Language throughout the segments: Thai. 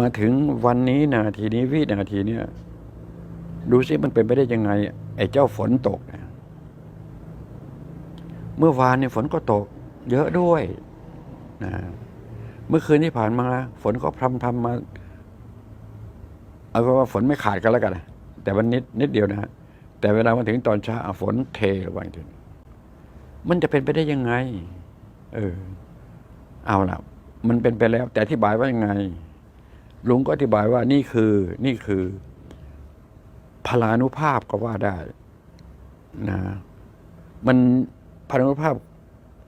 มาถึงวันนี้นาทีนี้วินาทีเนี้ยดูสิมันเป็นไปได้ยังไง ไอ้เจ้าฝนตกเนี่ยเมื่อวานเนี่ยฝนก็ตก เยอะด้วยนะเมื่อคืนที่ผ่านมา ฝนก็พรำพรำมาเอาเป็นว่าฝนไม่ขาดกันแล้วกันแต่วันนิดนิดเดียวนะฮะแต่เวลามาถึงตอนเช้าฝนเทลงไปถึงมันจะเป็นไปได้ยังไง เออ เอาละมันเป็นไปแล้ว แต่อธิบายว่ายังไง ลุงก็อธิบายว่านี่คือนี่คือพลานุภาพก็ว่าได้นะมันพลานุภาพ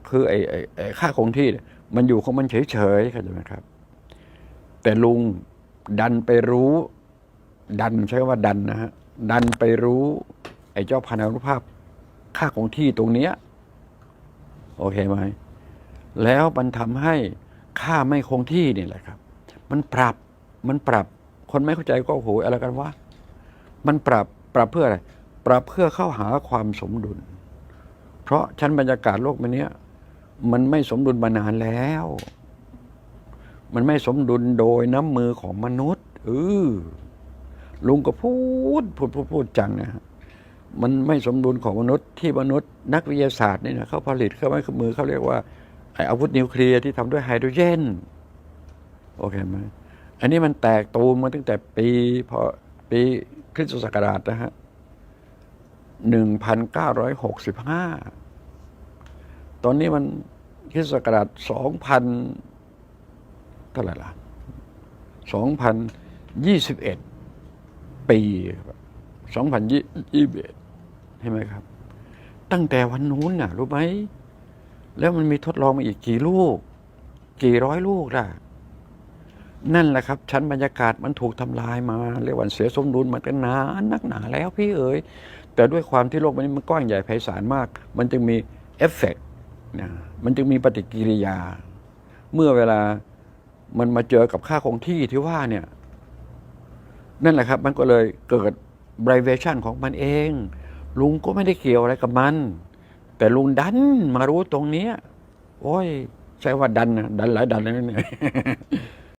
คือไอ้ไอ้ไอ้ค่าคงที่ มันอยู่ของมันเฉยๆเข้าใจไหมครับ แต่ลุงดันไปรู้ ดันใช้คำว่าดันนะฮะดันไปรู้ ไอ้เจ้าพลานุภาพ ค่าคงที่ตรงเนี้ย โอเคไหมแล้วมันทำให้ค่าไม่คงที่นี่แหละครับ มันปรับ มันปรับคนไม่เข้าใจก็โอ้โหอะไรกันวะมันปรับปรับเพื่ออะไร ปรับเพื่อเข้าหาความสมดุล เพราะชั้นบรรยากาศโลกมันเนี้ยมันไม่สมดุลมานานแล้ว มันไม่สมดุลโดยน้ำมือของมนุษย์เออลุงก็พูดพูดพูดพูดจังนะฮะมันไม่สมดุลของมนุษย์ที่มนุษย์ นักวิทยาศาสตร์นี่นะเขาผลิตเครื่องไม้เครื่องมือเขาเรียกว่าไออาวุธนิวเคลียร์ที่ทำด้วยไฮโดรเจน โอเคไหม อันนี้มันแตกตูมมาตั้งแต่ปีพอปีคริสตศักราชนะฮะหนึ่งพันเก้าร้อยหกสิบห้าตอนนี้มันคริสตศักราชสองพันเท่าไหร่ล่ะสองพันยี่สิบเอ็ดปีสองพันยี่สิบเอ็ดใช่ไหมครับ ตั้งแต่วันนู้นน่ะ รู้ไหม แล้วมันมีทดลองมาอีกกี่ลูก กี่ร้อยลูกล่ะ นั่นแหละครับ ชั้นบรรยากาศมันถูกทำลายมาเรียกว่าเสียสมดุลมาตั้งนานนักหนาแล้วพี่เอ๋ยแต่ด้วยความที่โลกมันมันกว้างใหญ่ไพศาลมาก มันจึงมีเอฟเฟกต์นะมันจึงมีปฏิกิริยา เมื่อเวลามันมาเจอกับค่าคงที่ที่ว่าเนี่ย นั่นแหละครับ มันก็เลยเกิด vibration ของมันเอง ลุงก็ไม่ได้เกี่ยวอะไรกับมัน แต่ลุงดันมารู้ตรงนี้โอ้ยใช่ว่าดันนะดันหลายดันเลยเนี่ย